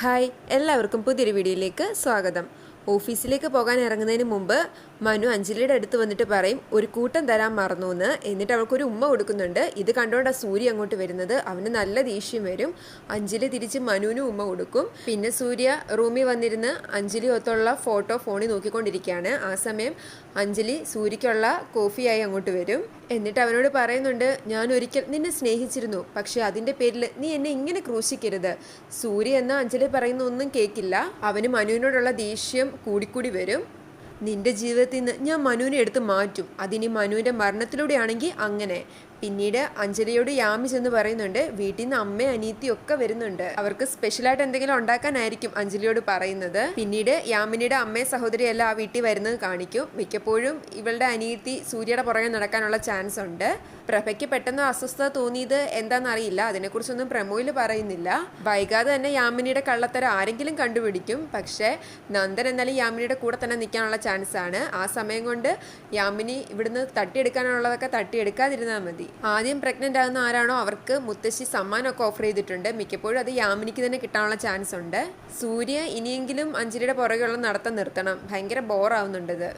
Hi എല്ലാവർക്കും പുതിയൊരു വീഡിയോയിലേക്ക് സ്വാഗതം. ഓഫീസിലേക്ക് പോകാൻ ഇറങ്ങുന്നതിന് മുമ്പ് മനു അഞ്ജലിയുടെ അടുത്ത് വന്നിട്ട് പറയും ഒരു കൂട്ടം തരാൻ മറന്നു എന്ന് എന്നിട്ട് അവൾക്കൊരു ഉമ്മ കൊടുക്കുന്നുണ്ട്. ഇത് കണ്ടുകൊണ്ട് സൂര്യ അങ്ങോട്ട് വരുന്നത്. അവന് നല്ല ദേഷ്യം വരും. അഞ്ജലി തിരിച്ച് മനുവിനും ഉമ്മ കൊടുക്കും. പിന്നെ സൂര്യ റൂമിൽ വന്നിരുന്ന് അഞ്ജലി ഒത്തുള്ള ഫോട്ടോ ഫോണിൽ നോക്കിക്കൊണ്ടിരിക്കുകയാണ്. ആ സമയം അഞ്ജലി സൂര്യക്കുള്ള കോഫിയായി അങ്ങോട്ട് വരും. എന്നിട്ട് അവനോട് പറയുന്നുണ്ട് ഞാൻ ഒരിക്കൽ നിന്നെ സ്നേഹിച്ചിരുന്നു പക്ഷേ അതിന്റെ പേരിൽ നീ എന്നെ ഇങ്ങനെ ക്രൂശിക്കരുത് സൂര്യ എന്ന അഞ്ജലി പറയുന്ന ഒന്നും കേൾക്കില്ല. അവന് മനുവിനോടുള്ള ദേഷ്യം കൂടിക്കൂടി വരും. നിന്റെ ജീവിതത്തിൽ നിന്ന് ഞാൻ മനുവിനെ എടുത്ത് മാറ്റും. അതിനി മനുവിന്റെ മരണത്തിലൂടെയാണെങ്കിൽ അങ്ങനെ. പിന്നീട് അഞ്ജലിയോട് യാമി ചെന്ന് പറയുന്നുണ്ട് വീട്ടിൽ നിന്ന് അമ്മയും അനീത്തിയും ഒക്കെ വരുന്നുണ്ട്. അവർക്ക് സ്പെഷ്യലായിട്ട് എന്തെങ്കിലും ഉണ്ടാക്കാനായിരിക്കും അഞ്ജലിയോട് പറയുന്നത്. പിന്നീട് യാമിനിയുടെ അമ്മയും സഹോദരിയെല്ലാം ആ വീട്ടിൽ വരുന്നത് കാണിക്കും. മിക്കപ്പോഴും ഇവളുടെ അനീത്തി സൂര്യയുടെ പുറകെ നടക്കാനുള്ള ചാൻസ് ഉണ്ട്. പ്രഭയ്ക്ക് പെട്ടെന്ന് അസ്വസ്ഥത തോന്നിയത് എന്താണെന്നറിയില്ല. അതിനെക്കുറിച്ചൊന്നും പ്രമോയിൽ പറയുന്നില്ല. വൈകാതെ തന്നെ യാമിനിയുടെ കള്ളത്തരം ആരെങ്കിലും കണ്ടുപിടിക്കും. പക്ഷേ നന്ദൻ എന്നാലും യാമിനിയുടെ കൂടെ തന്നെ നിൽക്കാനുള്ള ചാൻസ് ആണ്. ആ സമയം കൊണ്ട് യാമിനി ഇവിടുന്ന് തട്ടിയെടുക്കാനുള്ളതൊക്കെ തട്ടിയെടുക്കാതിരുന്നാൽ മതി. ആദ്യം പ്രഗ്നന്റ് ആകുന്ന ആരാണോ അവർക്ക് മുത്തശ്ശി സമ്മാനമൊക്കെ ഓഫർ ചെയ്തിട്ടുണ്ട്. മിക്കപ്പോഴും അത് യാമിനിക്ക് തന്നെ കിട്ടാനുള്ള ചാൻസ് ഉണ്ട്. സൂര്യ ഇനിയെങ്കിലും അഞ്ജലിയുടെ പുറകെയുള്ള നടത്തം നിർത്തണം. ഭയങ്കര ബോറാവുന്നുണ്ട് ഇത്.